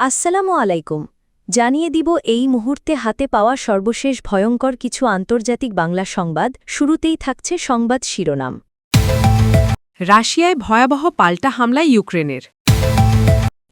আসসালামু আলাইকুম। জানিয়ে দিব এই মুহূর্তে হাতে পাওয়া সর্বশেষ ভয়ঙ্কর কিছু আন্তর্জাতিক বাংলা সংবাদ শুরুতেই থাকছে সংবাদ শিরোনাম। রাশিয়ায় ভয়াবহ পাল্টা হামলায় ইউক্রেনের।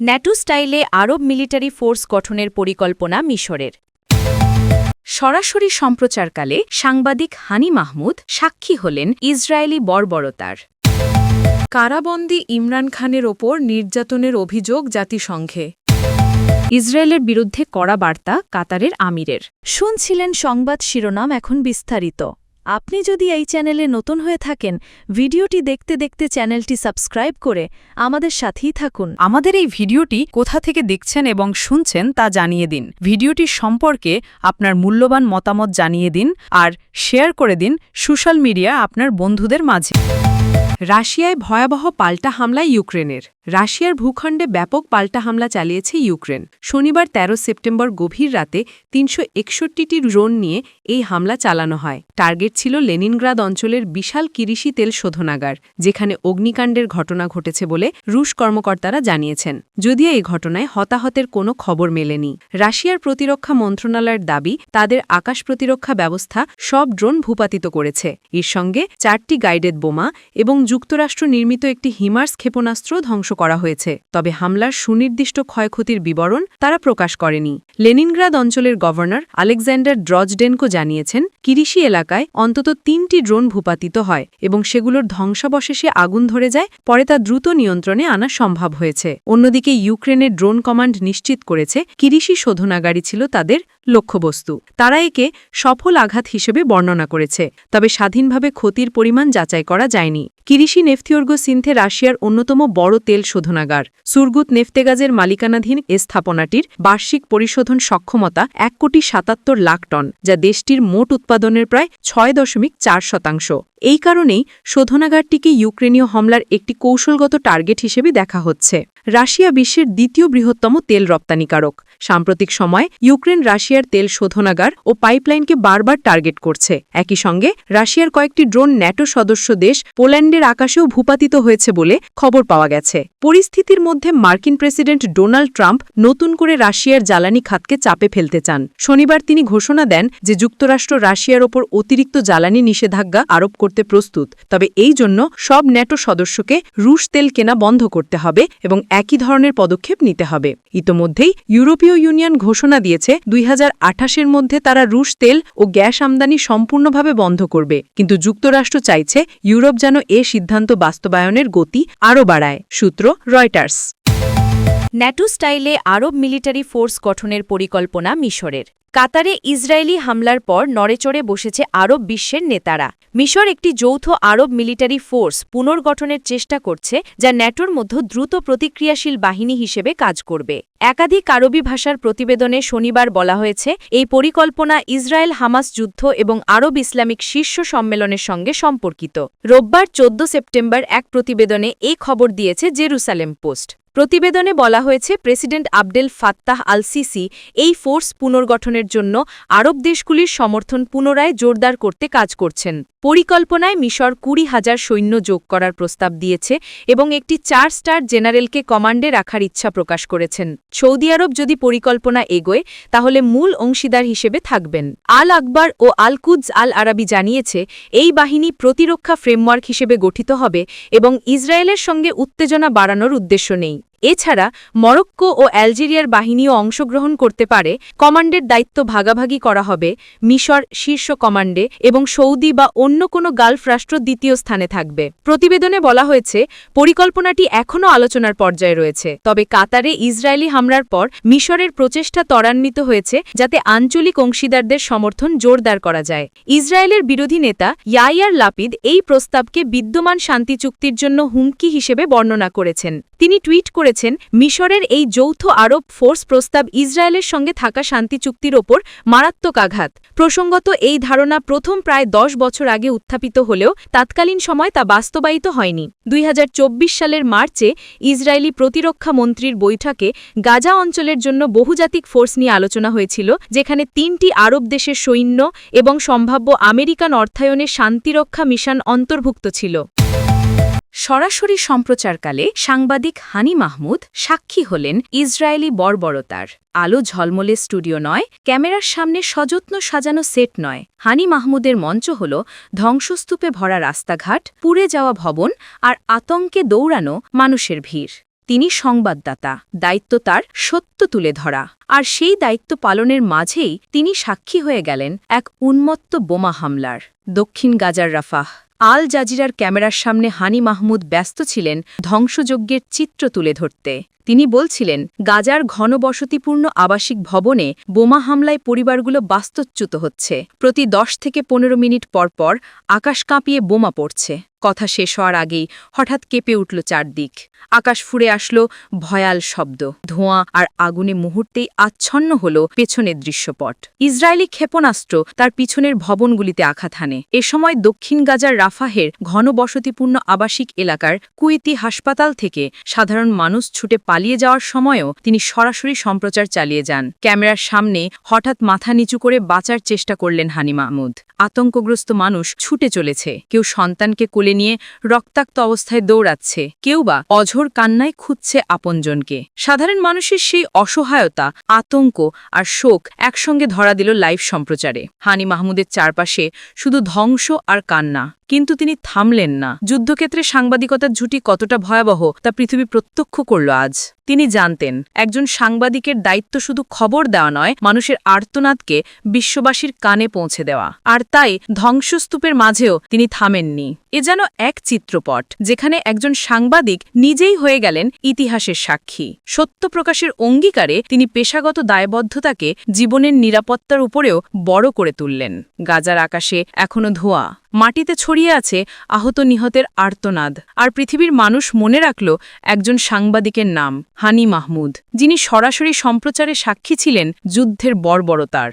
ন্যাটো স্টাইলে আরব মিলিটারি ফোর্স গঠনের পরিকল্পনা মিশরের। সরাসরি সম্প্রচারকালে সাংবাদিক হানি মাহমুদ সাক্ষী হলেন ইসরায়েলি বর্বরতার। কারাবন্দী ইমরান খানের ওপর নির্যাতনের অভিযোগ জাতিসংঘে। ইসরায়েলের বিরুদ্ধে কড়া বার্তা কাতারের আমিরের। শুনছিলেন সংবাদ শিরোনাম এখন বিস্তারিত। আপনি যদি এই চ্যানেলে নতুন হয়ে থাকেন, ভিডিওটি দেখতে দেখতে চ্যানেলটি সাবস্ক্রাইব করে আমাদের সাথেই থাকুন। আমাদের এই ভিডিওটি কোথা থেকে দেখছেন এবং শুনছেন তা জানিয়ে দিন। ভিডিওটি সম্পর্কে আপনার মূল্যবান মতামত জানিয়ে দিন আর শেয়ার করে দিন সোশ্যাল মিডিয়া আপনার বন্ধুদের মাঝে। রাশিয়ায় ভয়াবহ পাল্টা হামলায় ইউক্রেনের। রাশিয়ার ভূখণ্ডে ব্যাপক পাল্টা হামলা চালিয়েছে ইউক্রেন। শনিবার ১৩ সেপ্টেম্বর গভীর রাতে তিনশো একষট্টিটি ড্রোন নিয়ে এই হামলা চালানো হয়। টার্গেট ছিল লেনিনগ্রাদ অঞ্চলের বিশাল কিরিশি তেল শোধনাগার, যেখানে অগ্নিকাণ্ডের ঘটনা ঘটেছে বলে রুশ কর্মকর্তারা জানিয়েছেন। যদিও এই ঘটনায় হতাহতের কোনো খবর মেলেনি। রাশিয়ার প্রতিরক্ষা মন্ত্রণালয়ের দাবি, তাদের আকাশ প্রতিরক্ষা ব্যবস্থা সব ড্রোন ভূপাতিত করেছে। এর সঙ্গে চারটি গাইডেড বোমা এবং যুক্তরাষ্ট্র নির্মিত একটি হিমার্স ক্ষেপণাস্ত্র ধ্বংস করা হয়েছে, তবে হামলার সুনির্দিষ্ট ক্ষয়ক্ষতির বিবরণ তারা প্রকাশ করেনি। লেনিনগ্রাদ অঞ্চলের গভর্নর আলেকজান্ডার ড্রজডেনকো জানিয়েছেন, কিরিশি এলাকায় অন্তত তিনটি ড্রোন ভূপাতিত হয় এবং সেগুলোর ধ্বংসাবশেষে আগুন ধরে যায়, পরে তা দ্রুত নিয়ন্ত্রণে আনা সম্ভব হয়েছে। অন্যদিকে ইউক্রেনের ড্রোন কমান্ড নিশ্চিত করেছে, কিরিশি শোধনাগারী ছিল তাদের লক্ষ্যবস্তু। তারা একে সফল আঘাত হিসেবে বর্ণনা করেছে, তবে স্বাধীনভাবে ক্ষতির পরিমাণ যাচাই করা যায়নি। কিরিশি নেফথিওর্গো সিন্থে রাশিয়ার অন্যতম বড় তেল শোধনাগার। সুরগুত নেফতেগাজের মালিকানাধীন এ স্থাপনাটির বার্ষিক পরিশোধন সক্ষমতা এক কোটি সাতাত্তর লাখ টন, যা দেশটির মোট উৎপাদনের প্রায় ছয় দশমিক চার শতাংশ। এই কারণেই শোধনাগারটিকে ইউক্রেনীয় হামলার একটি কৌশলগত টার্গেট হিসেবে দেখা হচ্ছে। রাশিয়া বিশ্বের দ্বিতীয় বৃহত্তম তেল রপ্তানিকারক। সাম্প্রতিক সময় ইউক্রেন রাশিয়ার তেল শোধনাগার ও পাইপলাইনকে বারবার টার্গেট করছে। একই সঙ্গে রাশিয়ার কয়েকটি ড্রোন ন্যাটো সদস্য দেশ পোল্যান্ডের আকাশেও ভূপাতিত হয়েছে বলে খবর পাওয়া গেছে। পরিস্থিতির মধ্যে মার্কিন প্রেসিডেন্ট ডোনাল্ড ট্রাম্প নতুন করে রাশিয়ার জ্বালানি খাতকে চাপে ফেলতে চান। শনিবার তিনি ঘোষণা দেন যে যুক্তরাষ্ট্র রাশিয়ার ওপর অতিরিক্ত জ্বালানি নিষেধাজ্ঞা আরোপ করতে প্রস্তুত। তবে এই জন্য সব ন্যাটো সদস্যকে রুশ তেল কেনা বন্ধ করতে হবে এবং একই ধরনের পদক্ষেপ নিতে হবে। ইতোমধ্যেই ইউরোপীয় ইউনিয়ন ঘোষণা দিয়েছে, দুই এর মধ্যে তারা রুশ তেল ও গ্যাস আমদানি সম্পূর্ণভাবে বন্ধ করবে। কিন্তু যুক্তরাষ্ট্র চাইছে, ইউরোপ যেন এ সিদ্ধান্ত বাস্তবায়নের গতি আরও বাড়ায়। সূত্র রয়টার্স। ন্যাটো স্টাইলে আরব মিলিটারি ফোর্স গঠনের পরিকল্পনা মিশরের। কাতারে ইসরায়েলি হামলার পর নড়েচড়ে বসেছে আরব বিশ্বের নেতারা। মিশর একটি যৌথ আরব মিলিটারি ফোর্স পুনর্গঠনের চেষ্টা করছে, যা ন্যাটোর মধ্যে দ্রুত প্রতিক্রিয়াশীল বাহিনী হিসেবে কাজ করবে। একাধিক আরবি ভাষার প্রতিবেদনে শনিবার বলা হয়েছে, এই পরিকল্পনা ইসরায়েল হামাস যুদ্ধ এবং আরব ইসলামিক শীর্ষ সম্মেলনের সঙ্গে সম্পর্কিত। রোববার চোদ্দ সেপ্টেম্বর এক প্রতিবেদনে এই খবর দিয়েছে জেরুসালেম পোস্ট। প্রতিবেদনে বলা হয়েছে, president Abdel Fattah al Sisi এই ফোর্স পুনর্গঠনের জন্য আরব দেশগুলির সমর্থন পুনরায় জোরদার করতে কাজ করছেন। পরিকল্পনায় মিশর কুড়ি হাজার সৈন্য যোগ করার প্রস্তাব দিয়েছে এবং একটি চার স্টার জেনারেলকে কমান্ডে রাখার ইচ্ছা প্রকাশ করেছেন। সৌদি আরব যদি পরিকল্পনা এগোয়, তাহলে মূল অংশীদার হিসেবে থাকবেন। আল আকবর ও আল কুদস আল আরাবি জানিয়েছে, এই বাহিনী প্রতিরক্ষা ফ্রেমওয়ার্ক হিসেবে গঠিত হবে এবং ইসরায়েলের সঙ্গে উত্তেজনা বাড়ানোর উদ্দেশ্য নেই। এছাড়া মরক্কো ও অ্যালজেরিয়ার বাহিনীও অংশগ্রহণ করতে পারে, কমান্ডের দায়িত্ব ভাগাভাগি করা হবে, মিশর শীর্ষ কমান্ডে এবং সৌদি বা অন্য কোনো গালফ রাষ্ট্র দ্বিতীয় স্থানে থাকবে। প্রতিবেদনে বলা হয়েছে, পরিকল্পনাটি এখনও আলোচনার পর্যায়ে রয়েছে, তবে কাতারে ইসরায়েলি হামলার পর মিশরের প্রচেষ্টা ত্বরান্বিত হয়েছে যাতে আঞ্চলিক অংশীদারদের সমর্থন জোরদার করা যায়। ইসরায়েলের বিরোধী নেতা ইয়াইয়ার লাপিদ এই প্রস্তাবকে বিদ্যমান শান্তি চুক্তির জন্য হুমকি হিসেবে বর্ণনা করেছেন। তিনি টুইট করেছেন, মিশরের এই যৌথ আরব ফোর্স প্রস্তাব ইসরায়েলের সঙ্গে থাকা শান্তি চুক্তির ওপর মারাত্মক আঘাত। প্রসঙ্গত, এই ধারণা প্রথম প্রায় দশ বছর আগে উত্থাপিত হলেও তাৎকালীন সময় তা বাস্তবায়িত হয়নি। দুই হাজার চব্বিশ সালের মার্চে ইসরায়েলি প্রতিরক্ষা মন্ত্রীর বৈঠকে গাজা অঞ্চলের জন্য বহুজাতিক ফোর্স নিয়ে আলোচনা হয়েছিল, যেখানে তিনটি আরব দেশের সৈন্য এবং সম্ভাব্য আমেরিকান অর্থায়নে শান্তিরক্ষা মিশন অন্তর্ভুক্ত ছিল। সরাসরি সম্প্রচারকালে সাংবাদিক হানি মাহমুদ সাক্ষী হলেন ইসরায়েলি বর্বরতার। আলো ঝলমলে স্টুডিও নয়, ক্যামেরার সামনে সযত্ন সাজানো সেট নয়। হানি মাহমুদের মঞ্চ হল ধ্বংসস্তূপে ভরা রাস্তাঘাট, পুড়ে যাওয়া ভবন আর আতঙ্কে দৌড়ানো মানুষের ভিড়। তিনি সংবাদদাতা, দায়িত্ব তার সত্য তুলে ধরা। আর সেই দায়িত্ব পালনের মাঝেই তিনি সাক্ষী হয়ে গেলেন এক উন্মত্ত বোমা হামলার। দক্ষিণ গাজার রাফাহ আল জাজিরার ক্যামেরার সামনে হানি মাহমুদ ব্যস্ত ছিলেন ধ্বংসযজ্ঞের চিত্র তুলে ধরতে। তিনি বলছিলেন, গাজার ঘনবসতিপূর্ণ আবাসিক ভবনে বোমা হামলায় পরিবারগুলো বাস্তচ্যুত হচ্ছে। প্রতি দশ থেকে পনেরো মিনিট পরপর আকাশ কাঁপিয়ে বোমা পড়ছে। কথা শেষ হওয়ার আগেই হঠাৎ কেঁপে উঠল চারদিক। আকাশ ফুরে আসলো ভয়াল শব্দ। ধোঁয়া আর আগুনে মুহূর্তেই আচ্ছন্ন হল পেছনের দৃশ্যপট। ইসরায়েলি ক্ষেপণাস্ত্র তার পিছনের ভবনগুলিতে আঘাত হানে। এ সময় দক্ষিণ গাজার রাফাহের ঘনবসতিপূর্ণ আবাসিক এলাকার কুয়েতি হাসপাতাল থেকে সাধারণ মানুষ ছুটে পালিয়ে যাওয়ার সময়ও তিনি সরাসরি সম্প্রচার চালিয়ে যান। ক্যামেরার সামনে হঠাৎ মাথা নিচু করে বাঁচার চেষ্টা করলেন হানি মাহমুদ। আতঙ্কগ্রস্ত মানুষ ছুটে চলেছে। কেউ সন্তানকে কোলে নিয়ে রক্তাক্ত অবস্থায় দৌড়াচ্ছে। কেউ বা অঝোর কান্নায় খুঁজছে আপনজনকে। সাধারণ মানুষের সেই অসহায়তা, আতঙ্ক আর শোক একসঙ্গে ধরা দিল লাইভ সম্প্রচারে। হানি মাহমুদের চারপাশে শুধু ধ্বংস আর কান্না। কিন্তু তিনি থামলেন না। যুদ্ধক্ষেত্রে সাংবাদিকতার ঝুঁটি কতটা ভয়াবহ, তা পৃথিবী প্রত্যক্ষ করল আজ। তিনি জানতেন, একজন সাংবাদিকের দায়িত্ব শুধু খবর দেওয়া নয়, মানুষের আর্তনাদকে বিশ্ববাসীর কানে পৌঁছে দেওয়া। আর তাই ধ্বংসস্তূপের মাঝেও তিনি থামেননি। এ যেন এক চিত্রপট, যেখানে একজন সাংবাদিক নিজেই হয়ে গেলেন ইতিহাসের সাক্ষী। সত্য প্রকাশের অঙ্গীকারে তিনি পেশাগত দায়বদ্ধতাকে জীবনের নিরাপত্তার উপরেও বড় করে তুললেন। গাজার আকাশে এখনও ধোঁয়া। মাটিতে ছড়িয়ে আছে আহত নিহতের আর্তনাদ। আর পৃথিবীর মানুষ মনে রাখল একজন সাংবাদিকের নাম, হানি মাহমুদ, যিনি সরাসরি সম্প্রচারে সাক্ষী ছিলেন যুদ্ধের বর্বরতার।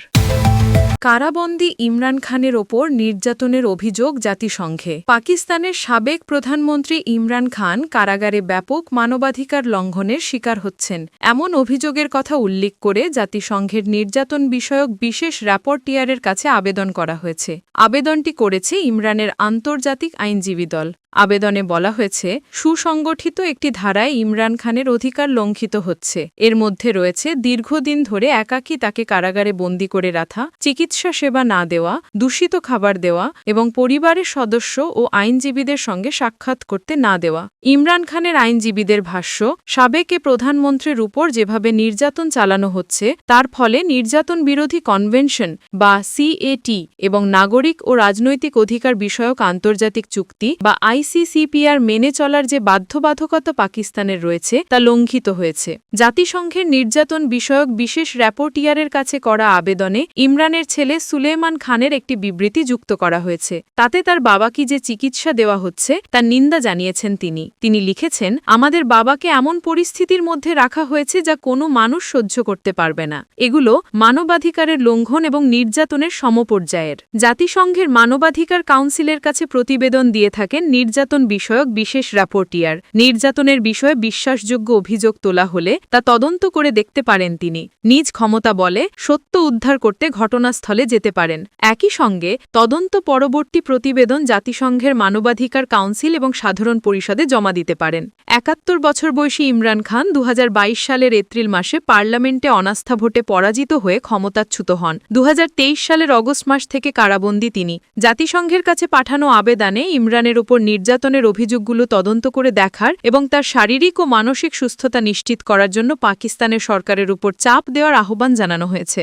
কারাবন্দী ইমরান খানের ওপর নির্যাতনের অভিযোগ জাতিসংঘে। পাকিস্তানের সাবেক প্রধানমন্ত্রী ইমরান খান কারাগারে ব্যাপক মানবাধিকার লঙ্ঘনের শিকার হচ্ছেন। এমন অভিযোগের কথা উল্লেখ করে জাতিসংঘের নির্যাতন বিষয়ক বিশেষ র্যাপোর্টিয়ারের কাছে আবেদন করা হয়েছে। আবেদনটি করেছে ইমরানের আন্তর্জাতিক আইনজীবী দল। আবেদনে বলা হয়েছে, সুসংগঠিত একটি ধারায় ইমরান খানের অধিকার লঙ্ঘিত হচ্ছে। এর মধ্যে রয়েছে, দীর্ঘদিন ধরে একাকী তাকে কারাগারে বন্দি করে রাখা, চিকিৎসা সেবা না দেওয়া, দূষিত খাবার দেওয়া এবং পরিবারের সদস্য ও আইনজীবীদের সঙ্গে সাক্ষাৎ করতে না দেওয়া। ইমরান খানের আইনজীবীদের ভাষ্য, সাবেকে প্রধানমন্ত্রীর উপর যেভাবে নির্যাতন চালানো হচ্ছে, তার ফলে নির্যাতন বিরোধী কনভেনশন বা সিএটি এবং নাগরিক ও রাজনৈতিক অধিকার বিষয়ক আন্তর্জাতিক চুক্তি বা আইসিসিপিআর মেনে চলার যে বাধ্যবাধকতা পাকিস্তানের রয়েছে, তা লঙ্ঘিত হয়েছে। জাতিসংঘের নির্যাতন বিষয়ক বিশেষ র্যাপোর্টিয়ারের কাছে করা আবেদনে ইমরানের ছেলে সুলেমান খানের একটি বিবৃতি যুক্ত করা হয়েছে। তাতে তার বাবাকে যে চিকিৎসা দেওয়া হচ্ছে, তার নিন্দা জানিয়েছেন তিনি। তিনি লিখেছেন, আমাদের বাবাকে এমন পরিস্থিতির মধ্যে রাখা হয়েছে যা কোনো মানুষ সহ্য করতে পারবে না। এগুলো মানবাধিকারের লঙ্ঘন এবং নির্যাতনের সমপর্যায়ের। জাতিসংঘের মানবাধিকার কাউন্সিলের কাছে প্রতিবেদন দিয়ে থাকেন নির্যাতন বিষয়ক বিশেষ রাপোর্টিয়ার। নির্যাতনের বিষয়ে বিশ্বাসযোগ্য অভিযোগ তোলা হলে তা তদন্ত করে দেখতে পারেন তিনি। নিজ ক্ষমতা বলে সত্য উদ্ধার করতে ঘটনাস্থলে যেতে পারেন। একই সঙ্গে তদন্ত পরবর্তী প্রতিবেদন জাতিসংঘের মানবাধিকার কাউন্সিল এবং সাধারণ পরিষদে জমা দিতে পারেন। একাত্তর বছর বয়সী ইমরান খান দুহাজার বাইশ সালের এপ্রিল মাসে পার্লামেন্টে অনাস্থা ভোটে পরাজিত হয়ে ক্ষমতাচ্যুত হন। দুহাজার তেইশ সালের অগস্ট মাস থেকে কারাবন্দী তিনি। জাতিসংঘের কাছে পাঠানো আবেদনে ইমরানের ওপর নির্যাতনের অভিযোগগুলো তদন্ত করে দেখার এবং তার শারীরিক ও মানসিক সুস্থতা নিশ্চিত করার জন্য পাকিস্তানের সরকারের উপর চাপ দেওয়ার আহ্বান জানানো হয়েছে।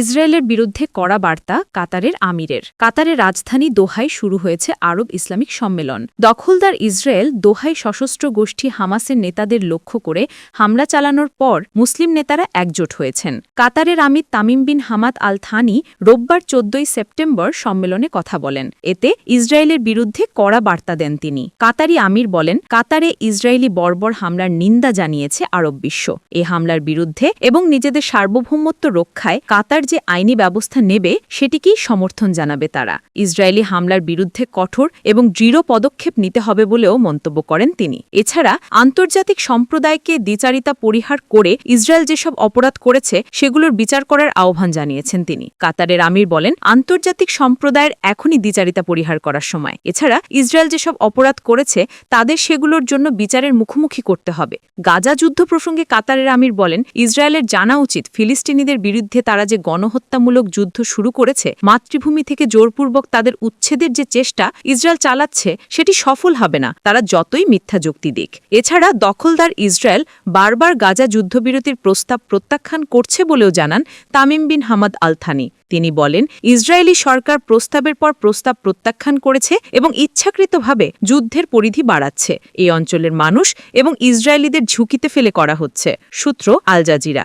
ইসরায়েলের বিরুদ্ধে কড়া বার্তা কাতারের আমিরের। কাতারের রাজধানী দোহায় শুরু হয়েছে আরব ইসলামিক সম্মেলন। দখলদার ইসরায়েল দোহায় সশস্ত্র গোষ্ঠী হামাসের নেতাদের লক্ষ্য করে হামলা চালানোর পর মুসলিম নেতারা একজোট হয়েছেন। কাতারের আমির Tamim bin Hamad Al Thani রোববার চোদ্দই সেপ্টেম্বর সম্মেলনে কথা বলেন। এতে ইসরায়েলের বিরুদ্ধে কড়া বার্তা দেন তিনি। কাতারি আমির বলেন, কাতারে ইসরায়েলি বর্বর হামলার নিন্দা জানিয়েছে আরব বিশ্ব। এ হামলার বিরুদ্ধে এবং নিজেদের সার্বভৌমত্ব রক্ষায় কাতার যে আইনি ব্যবস্থা নেবে, সেটিকেই সমর্থন জানাবে তারা। ইসরায়েলি হামলার বিরুদ্ধে কঠোর এবং দৃঢ় পদক্ষেপ নিতে হবে বলেও মন্তব্য করেন তিনি। এছাড়া, আন্তর্জাতিক সম্প্রদায়কে দ্বিচারিতা পরিহার করে ইসরায়েল যেসব অপরাধ করেছে, সেগুলোর বিচার করার আহ্বান জানিয়েছেন তিনি। কাতারের আমির বলেন, আন্তর্জাতিক সম্প্রদায়ের এখনই দ্বিচারিতা পরিহার করার সময়। এছাড়া, ইসরায়েল যেসব অপরাধ করেছে, তাদের সেগুলোর জন্য বিচারের মুখোমুখি করতে হবে। গাজা যুদ্ধ প্রসঙ্গে কাতারের আমির বলেন, ইসরায়েলের জানা উচিত ফিলিস্তিনিদের বিরুদ্ধে তারা যে গণহত্যামূলক যুদ্ধ শুরু করেছে, মাতৃভূমি থেকে জোরপূর্বক তাদের উচ্ছেদের যে চেষ্টা ইসরায়েল চালাচ্ছে, সেটি সফল হবে না। তারা যতই মিথ্যা যুক্তি দিক। এছাড়া দখলদার ইসরায়েল বারবার গাজা যুদ্ধবিরতির প্রস্তাব প্রত্যাখ্যান করছে বলেও জানান তামিম বিন হামাদ আলথানি। তিনি বলেন, ইসরায়েলি সরকার প্রস্তাবের পর প্রস্তাব প্রত্যাখ্যান করেছে এবং ইচ্ছাকৃতভাবে যুদ্ধের পরিধি বাড়াচ্ছে। এই অঞ্চলের মানুষ এবং ইসরায়েলিদের ঝুঁকিতে ফেলে করা হচ্ছে, সূত্র আল জাজিরা